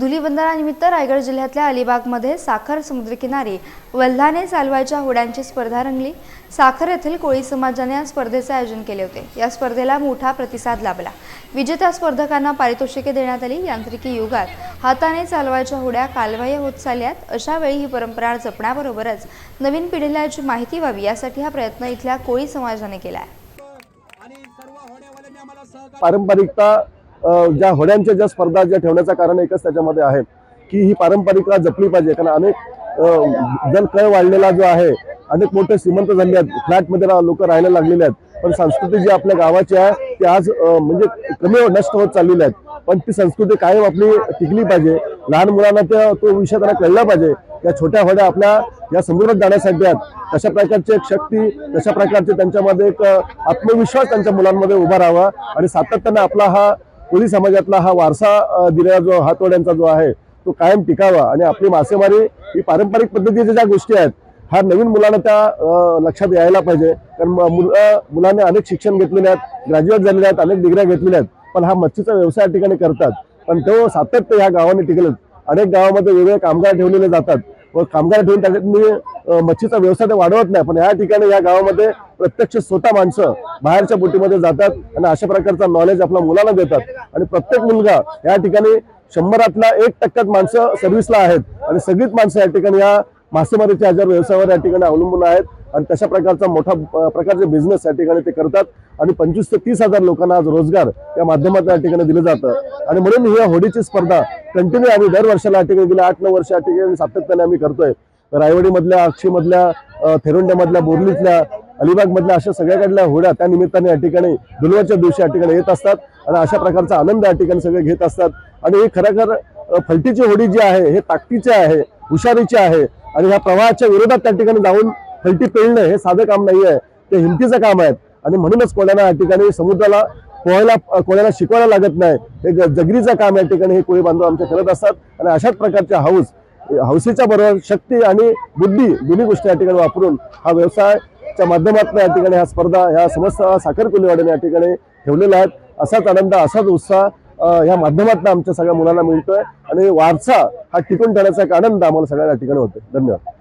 धुलीवंदनानिमित्त रायगड जिल्ह्यातल्या अलिबागमध्ये साखर समुद्रकिनारी वल्हाने चालवायच्या होड्यांची स्पर्धा रंगली. साखर येथील कोळी समाजाने या स्पर्धेचे आयोजन केले होते. या स्पर्धेला मोठा प्रतिसाद लाभला. विजेत्या स्पर्धकांना पारितोषिके देण्यात आली. यांत्रिकी युगात हाताने चालवायच्या होड्या कालबाह्य होत चालल्यात. अशा वेळी ही परंपरा जपण्याबरोबरच नवीन पिढीला याची माहिती व्हावी यासाठी हा प्रयत्न इथल्या कोळी समाजाने केला आहे पारंपरिकता ज्या होड्यांच्या ज्या स्पर्धा ज्या ठेवण्याचं कारण एकच त्याच्यामध्ये आहे की ही पारंपरिकता जपली पाहिजे. कारण अनेक जनकळ जल कळ वाढलेला जो आहे अनेक मोठे श्रीमंत झाले आहेत. फ्लॅटमध्ये लोक राहायला लागलेले आहेत. पण संस्कृती जी आपल्या गावाची आहे ती आज म्हणजे कमी नष्ट होत चाललेली आहेत. पण ती संस्कृती कायम आपली टिकली पाहिजे. लहान मुलांना त्या तो विषय त्यांना कळला पाहिजे. या छोट्या होड्या आपल्या या समुद्रात जाण्यासाठी आहेत. कशा प्रकारची एक शक्ती कशा प्रकारचे त्यांच्यामध्ये एक आत्मविश्वास त्यांच्या मुलांमध्ये उभा राहावा. आणि सातत्याने आपला हा कोळी समाजातला हा वारसा दिलेला जो हातोड्यांचा जो आहे तो कायम टिकावा आणि आपली मासेमारी ही पारंपरिक पद्धतीच्या ज्या गोष्टी आहेत हा नवीन मुलांना त्या लक्षात यायला पाहिजे. कारण मुलं मुलांनी अनेक शिक्षण घेतलेले आहेत ग्रॅज्युएट झालेले आहेत अनेक डिग्र्या घेतलेल्या आहेत पण हा मच्छीचा व्यवसाय या ठिकाणी करतात. पण तो सातत्य ह्या गावाने टिकले अनेक गावामध्ये वेगवेगळे कामगार ठेवलेले जातात. व कामगार ठेवून त्याच्यातनी मी मच्छीचा व्यवसाय वाढवत नाही पण या ठिकाणी या गावामध्ये प्रत्यक्ष स्वतः माणसं बाहेरच्या बोटीमध्ये जातात आणि अशा प्रकारचा नॉलेज आपल्या मुलांना देतात. आणि प्रत्येक मुलगा या ठिकाणी शंभरातला एक टक्क्यात माणसं सर्व्हिसला आहेत. आणि सगळीच माणसं या ठिकाणी या मासेमारीच्या हजार व्यवसायावर या ठिकाणी अवलंबून आहेत. आणि तशा प्रकारचा मोठा प्रकारचे बिझनेस या ठिकाणी ते करतात. आणि पंचवीस ते तीस हजार लोकांना आज रोजगार या माध्यमातून या ठिकाणी दिलं जातं. आणि म्हणून ही होडीची स्पर्धा कंटिन्यू आम्ही दर वर्षाला या ठिकाणी गेल्या आठ नऊ वर्ष या ठिकाणी सातत्याने आम्ही करतोय. रायवाडीमधल्या अक्षीमधल्या थेरोंड्यामधल्या बोरलीतल्या अलिबागमधल्या अशा सगळ्याकडल्या होड्या त्या निमित्ताने या ठिकाणी दुलवाच्या दिवशी या ठिकाणी येत असतात. आणि अशा प्रकारचा आनंद या ठिकाणी सगळे घेत असतात. आणि हे खरं फलटीची होडी जी आहे हे ताकदीची आहे हुशारीची आहे. आणि ह्या प्रवाहाच्या विरोधात त्या ठिकाणी जाऊन हलटी पेळणं हे साधं काम नाही आहे ते हिमतीचं काम आहे आणि म्हणूनच कोणाला या ठिकाणी समुद्राला पोहायला कोणाला शिकवायला लागत नाही. हे जगरीचं काम या ठिकाणी हे कोळी बांधव आमचे करत असतात. आणि अशाच प्रकारच्या हाऊस हौसेच्या बरोबर शक्ती आणि बुद्धी दोन्ही गोष्टी या ठिकाणी वापरून हा व्यवसायाच्या माध्यमातून या ठिकाणी ह्या स्पर्धा ह्या समस्त साखर कोल्हेवाड्याने या ठिकाणी ठेवलेल्या आहेत. असाच आनंद असाच उत्साह ह्या माध्यमातून आमच्या सगळ्या मुलांना मिळतोय. आणि वारसा हा टिकून ठेवण्याचा एक आनंद आम्हाला सगळ्या या ठिकाणी होतो धन्यवाद.